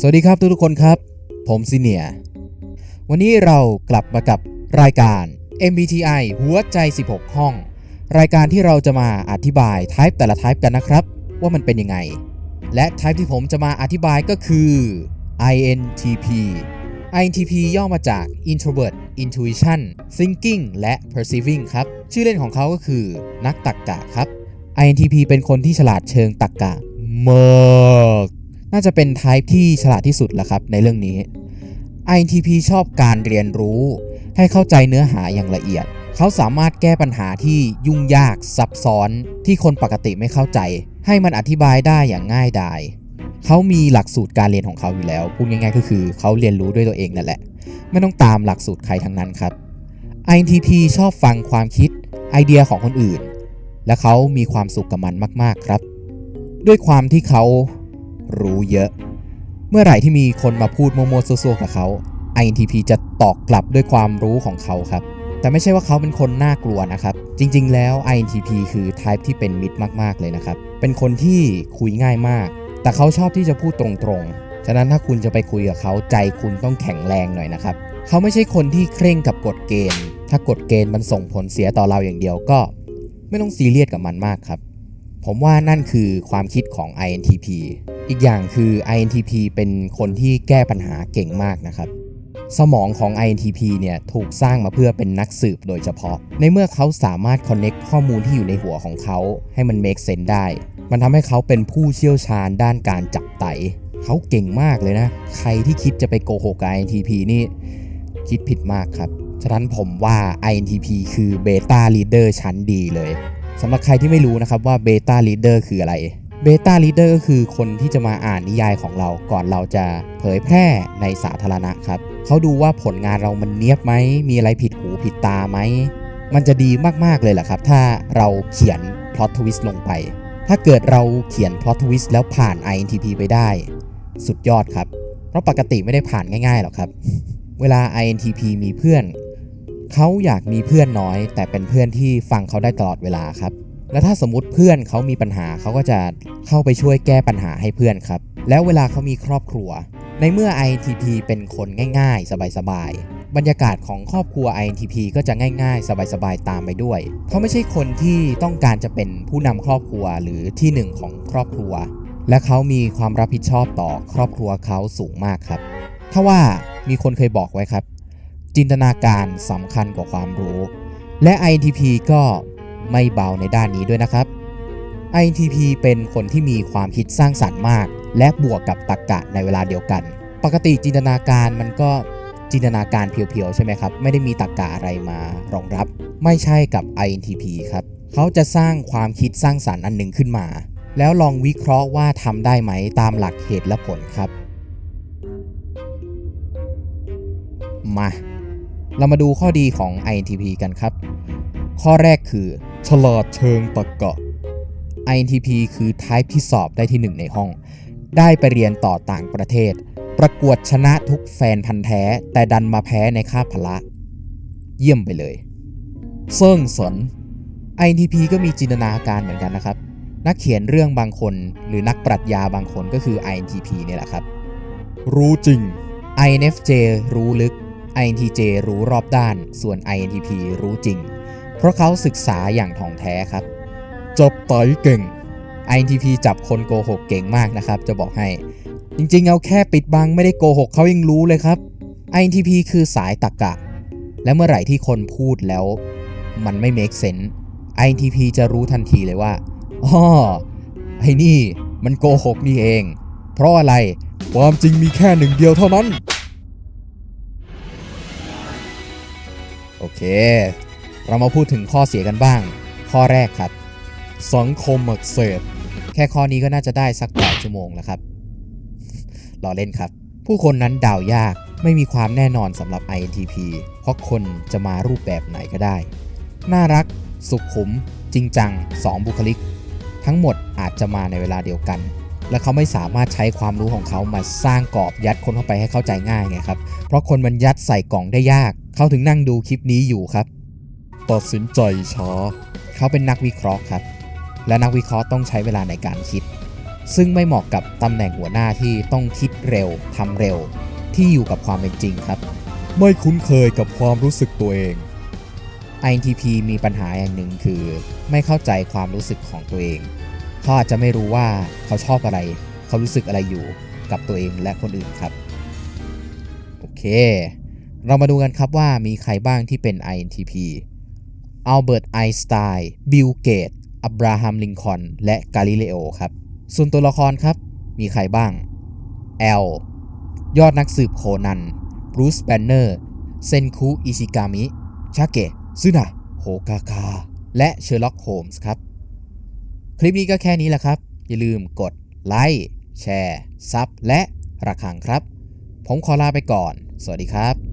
สวัสดีครับทุกๆคนครับ ผมซีเนียวันนี้เรากลับมากับรายการ MBTI หัวใจ 16 ห้อง รายการที่เราจะมาอธิบาย type แต่ละ type กันนะครับ ว่ามันเป็นยังไง และ type ที่ผมจะมาอธิบายก็คือ INTP INTP ย่อมาจาก Introvert Intuition Thinking และ Perceiving ครับ ชื่อเล่นของเขาก็คือนักตักกะครับ INTP เป็นคนที่ฉลาดเชิงตักกะมาก น่าจะเป็นไทป์ที่ฉลาดที่สุดแล้วครับในเรื่องนี้ INTP ชอบการเรียนรู้ ให้เข้าใจเนื้อหาอย่างละเอียด เขาสามารถแก้ปัญหาที่ยุ่งยากซับซ้อนที่คนปกติไม่เข้าใจ ให้มันอธิบายได้อย่างง่ายดายเขามีหลักสูตรการเรียนของเขาอยู่แล้ว พูดง่ายๆ ก็คือเขาเรียนรู้ด้วยตัวเองนั่นแหละ ไม่ต้องตามหลักสูตรใครทั้งนั้นครับ INTP ชอบฟังความคิดไอเดียของคนอื่น และเขามีความสุขกับมันมากๆครับ ด้วยความที่เขา รู้เยอะ เมื่อไหร่ที่มีคนมาพูดโมโมวๆซัวๆกับเขา INTP จะตอบกลับด้วยความรู้ของเขาครับ แต่ไม่ใช่ว่าเขาเป็นคนน่ากลัวนะครับ จริง ๆ แล้ว INTP คือ type ที่เป็นมิตรมาก ๆ เลยนะครับ เป็นคนที่คุยง่ายมาก แต่เขาชอบที่จะพูดตรงๆ ฉะนั้นถ้าคุณจะไปคุยกับเขาใจคุณต้องแข็งแรงหน่อยนะครับ เขาไม่ใช่คนที่เคร่งกับกฎเกณฑ์ ถ้ากฎเกณฑ์มันส่งผลเสียต่อเราอย่างเดียวก็ ไม่ต้องซีเรียสกับมันมากครับ ผมว่านั่นคือความคิดของ INTP อีกอย่างคือ INTP เป็นคนที่แก้ปัญหาเก่งมากนะครับ สมองของ INTP เนี่ยถูกสร้างมาเพื่อเป็นนักสืบโดยเฉพาะ ในเมื่อเขาสามารถ connect ข้อมูลที่อยู่ในหัวของเขา ให้มัน make sense ได้ มันทำให้เขาเป็นผู้เชี่ยวชาญด้านการจับไต เขาเก่งมากเลยนะ ใครที่คิดจะไปโกหกกับ INTP นี่คิดผิดมากครับ ฉะนั้นผมว่า INTP คือเบต้าลีดเดอร์ชั้นดีเลย สำหรับใครที่ไม่รู้นะครับว่าเบต้าลีดเดอร์คืออะไรเบต้าลีดเดอร์ก็คือคนที่จะมาอ่านนิยายของเราก่อนเราจะเผยแพร่ในสาธารณะครับเขาดูว่าผลงานเรามันเนียบไหม มีอะไรผิดหูผิดตาไหม มันจะดีมากๆเลยแหละครับ ถ้าเราเขียนพล็อตทวิสต์ลงไป ถ้าเกิดเราเขียนพล็อตทวิสต์แล้วผ่าน INTP ไปได้ สุดยอดครับ เพราะปกติไม่ได้ผ่านง่ายๆหรอกครับ เวลา INTP มีเพื่อน เขาอยากมีเพื่อนน้อย แต่เป็นเพื่อนที่ฟังเขาได้ตลอดเวลาครับ และถ้าสมมติเพื่อนเขามีปัญหาเขาก็จะเข้าไปช่วยแก้ปัญหาให้เพื่อนครับ แล้วเวลาเขามีครอบครัว ในเมื่อ INTP เป็นคนง่ายๆ สบายๆบรรยากาศของครอบครัว INTP ก็จะง่ายๆ สบายๆ ตามไปด้วย เขาไม่ใช่คนที่ต้องการจะเป็นผู้นำครอบครัวหรือที่หนึ่งของครอบครัว และเขามีความรับผิดชอบต่อครอบครัวเขาสูงมากครับ ถ้าว่ามีคนเคยบอกไว้ครับ จินตนาการสำคัญกว่าความรู้ และ INTP ก็ไม่เบาในด้านนี้ด้วยนะครับ INTP เป็นคนที่มีความคิดสร้างสรรค์มาก และบวกกับตรรกกะในเวลาเดียวกัน ปกติจินตนาการมันก็จินตนาการเพียวๆ ใช่ไหมครับ ไม่ได้มีตรรกกะอะไรมารองรับ ไม่ใช่กับ INTP ครับ เขาจะสร้างความคิดสร้างสรรค์อันหนึ่งขึ้นมา แล้วลองวิเคราะห์ว่าทำได้ไหมตามหลักเหตุและผลครับ มา เรามาดูข้อดีของ INTP กันครับ ข้อแรกคือ ฉลาดเชิงตรรกะ INTP คือ type ที่สอบได้ที่ 1 ในห้อง ได้ไปเรียนต่อต่างประเทศ ประกวดชนะทุกแฟนพันธ์แท้ แต่ดันมาแพ้ในคาบพละ เยี่ยมไปเลยเซิ่งสน INTP ก็มีจินตนาการเหมือนกันนะครับ นักเขียนเรื่องบางคน หรือนักปรัชญาบางคนก็คือ INTP เนี่ยแหละครับ รู้จริง INFJ รู้ลึก INTJ รู้รอบด้าน ส่วน INTP รู้จริง เพราะเขาศึกษาอย่างถ่องแท้ครับจับไตเก่ง INTP จับคนโกหกเก่งมากนะครับ จะบอกให้ จริงๆ เอาแค่ปิดบังไม่ได้โกหกเขายังรู้เลยครับ INTP คือสายตรกกะ และเมื่อไหร่ที่คนพูดแล้ว มันไม่ make sense INTP จะรู้ทันทีเลยว่าอ๋อไอ้นี่มันโกหกนี่เอง เพราะอะไรความจริงมีแค่หนึ่งเดียวเท่านั้น เค เรามาพูดถึงข้อเสียกันบ้าง ข้อแรกครับ สังคมอักเสบแค่ข้อนี้ก็น่าจะได้สักแปดชั่วโมงแล้วครับรอเล่นครับ ผู้คนนั้นดาวยากไม่มีความแน่นอนสำหรับ INTP เพราะคนจะมารูปแบบไหนก็ได้ น่ารัก สุขุม จริงจัง2บุคลิก ทั้งหมดอาจจะมาในเวลาเดียวกัน และเขาไม่สามารถใช้ความรู้ของเขามาสร้างกรอบยัดคนเข้าไปให้เข้าใจง่ายไงครับ เพราะคนมันยัดใส่กล่องได้ยาก เขาถึงนั่งดูคลิปนี้อยู่ครับตัดสินใจช้าเขาเป็นนักวิเคราะห์ครับ และนักวิเคราะห์ต้องใช้เวลาในการคิด ซึ่งไม่เหมาะกับตำแหน่งหัวหน้าที่ต้องคิดเร็วทำเร็ว ที่อยู่กับความเป็นจริงครับ ไม่คุ้นเคยกับความรู้สึกตัวเอง INTP มีปัญหาอย่างหนึ่งคือ ไม่เข้าใจความรู้สึกของตัวเองเขาอาจจะไม่รู้ว่าเขาชอบอะไร เขารู้สึกอะไรอยู่กับตัวเองและคนอื่นครับ โอเค เรามาดูกันครับว่ามีใครบ้างที่เป็น INTP อัลเบิร์ตไอน์สไตน์บิลเกตอับราฮัมลิงคอนและกาลิเลโอครับ ส่วนตัวละครครับ มีใครบ้างแอลยอดนักสืบโคนันบรูซแบนเนอร์ เซนคุอิชิกามิ ชาเกะซึนะโฮกาคา และเชอร์ล็อกโฮมส์ครับ คลิปนี้ก็แค่นี้แหละครับ อย่าลืมกดไลค์แชร์ซับและระฆังครับ ผมขอลาไปก่อน สวัสดีครับ